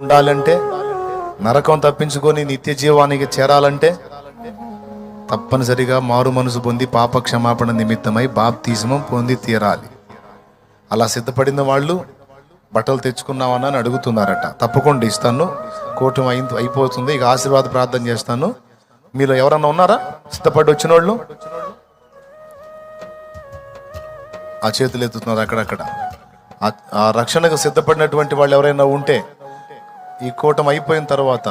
ఉండాలంటే నరకం తప్పించుకొని నిత్య జీవానికి చేరాలంటే తప్పనిసరిగా మారు మనసు పొంది పాప క్షమాపణ నిమిత్తమై బాప్తిజమం పొంది తీరాలి. అలా సిద్ధపడిన వాళ్ళు బట్టలు తెచ్చుకున్నామని అని అడుగుతున్నారట. తప్పకుండా ఇస్తాను. కూటమి అయి అయిపోతుంది. ఇక ఆశీర్వాద ప్రార్థన చేస్తాను. మీలో ఎవరన్నా ఉన్నారా? సిద్ధపడి వచ్చిన వాళ్ళు ఆ చేతులు ఎత్తుతున్నారు అక్కడక్కడ. ఆ రక్షణకు సిద్ధపడినటువంటి వాళ్ళు ఎవరైనా ఉంటే ఈ కూటమి అయిపోయిన తర్వాత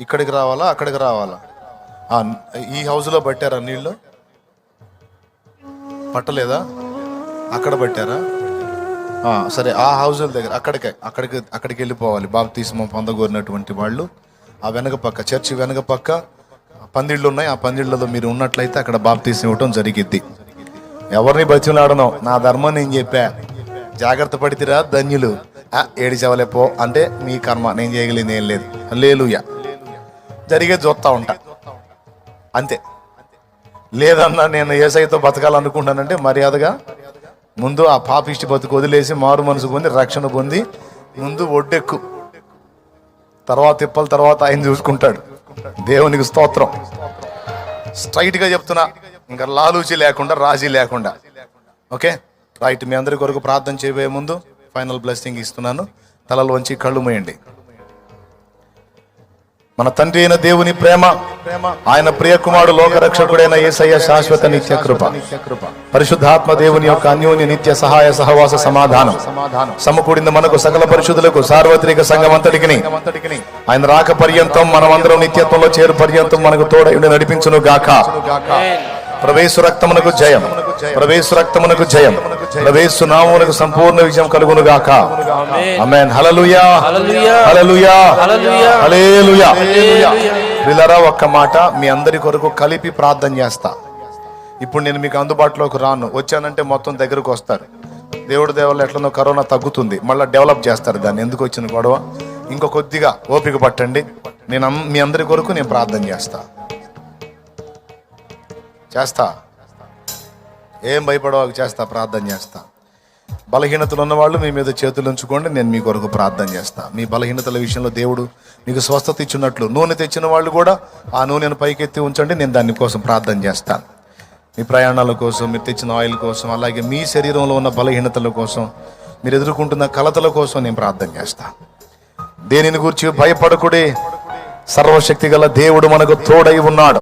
ఇక్కడికి రావాలా? అక్కడికి రావాలా? ఈ హౌస్లో పట్టారా నీళ్ళు? పట్టలేదా? అక్కడ పట్టారా? సరే ఆ హౌజుల దగ్గర అక్కడికే అక్కడికి అక్కడికి వెళ్ళిపోవాలి. బాప్తీసం పొందగోరినటువంటి వాళ్ళు. ఆ వెనక పక్క చర్చి వెనక పక్క పందిళ్ళు ఉన్నాయి. ఆ పందిళ్ళలో మీరు ఉన్నట్లయితే అక్కడ బాప్తీసం ఇవ్వటం జరిగిద్ది. ఎవరిని బతిలాడను నా ధర్మం నేను చెప్పా. జాగ్రత్త పడితిరా ధన్యులు. ఆ, ఏడి చెవలే పో. అంటే మీ కర్మ నేను చేయగలిగింది ఏం లేదు. లేలుయ జరిగే చూస్తా ఉంటా. అంతే. లేదన్నా నేను ఏసైతో బతకాలనుకుంటానంటే మర్యాదగా ముందు ఆ పాపిష్టి బతుకు వదిలేసి మారు మనసు పొంది రక్షణ పొంది ముందు ఒడ్డెక్కు. తర్వాత తిప్పల తర్వాత ఆయన చూసుకుంటాడు. దేవునికి స్తోత్రం. స్ట్రైట్గా చెప్తున్నా. ఇంకా లాలూచి లేకుండా రాజీ లేకుండా. ఓకే? రైట్ మీ అందరి కొరకు ప్రార్థన చేయబోయే ముందు ఫైనల్ బ్లెస్సింగ్ ఇస్తున్నాను. తలలు వంచి కళ్ళు మూయండి. మన తండ్రి అయిన దేవుని ప్రేమ ఆయన ప్రియ కుమారుడు లోకరక్షకుడైన ఏసయ్య శాశ్వత నిత్య కృప. పరిశుద్ధాత్మ దేవుని యొక్క అన్యోన్య నిత్య సహాయ సహవాస సమాధానం. సమకూడిన మనకు సకల పరిశుద్ధులకు సార్వత్రిక సంఘం అంతటికి ఆయన రాక పర్యంతం మనమందరం నిత్యత్వంలో చేరు పర్యంతం మనకు తోడ నడిపించును గాక ప్రవేశు రక్తమునకు జయం. ప్రవేశు రక్తమునకు జయం. ప్రవేశు నామమునకు సంపూర్ణ విజయం కలుగును గాక ఆమేన్. హల్లెలూయా. హల్లెలూయా. పిల్లరా ఒక్క మాట మీ అందరి కొరకు కలిపి ప్రార్థన చేస్తా. ఇప్పుడు నేను మీకు అందుబాటులోకి రాను. వచ్చానంటే మొత్తం దగ్గరకు వస్తారు. దేవుడు దేవాళ్ళు ఎట్లనో కరోనా తగ్గుతుంది. మళ్ళీ డెవలప్ చేస్తారు దాన్ని. ఎందుకు వచ్చిన గొడవ? ఇంకో కొద్దిగా ఓపిక పట్టండి. నేను మీ అందరి కొరకు నేను ప్రార్థన చేస్తా. చేస్తా. ఏం భయపడవాకు చేస్తా ప్రార్థన చేస్తా. బలహీనతలు ఉన్నవాళ్ళు మీ మీద చేతులు ఉంచుకోండి నేను మీ కొరకు ప్రార్థన చేస్తా. మీ బలహీనతల విషయంలో దేవుడు మీకు స్వస్థత ఇచ్చినట్లు నూనె తెచ్చిన వాళ్ళు కూడా ఆ నూనెను పైకెత్తి ఉంచండి నేను దాని కోసం ప్రార్థన చేస్తాను మీ ప్రయాణాల కోసం మీరు తెచ్చిన ఆయిల్ కోసం అలాగే మీ శరీరంలో ఉన్న బలహీనతల కోసం మీరు ఎదుర్కొంటున్న కలతల కోసం నేను ప్రార్థన చేస్తా. దేనిని గురించి భయపడకుడే? సర్వశక్తి గల దేవుడు మనకు తోడై ఉన్నాడు.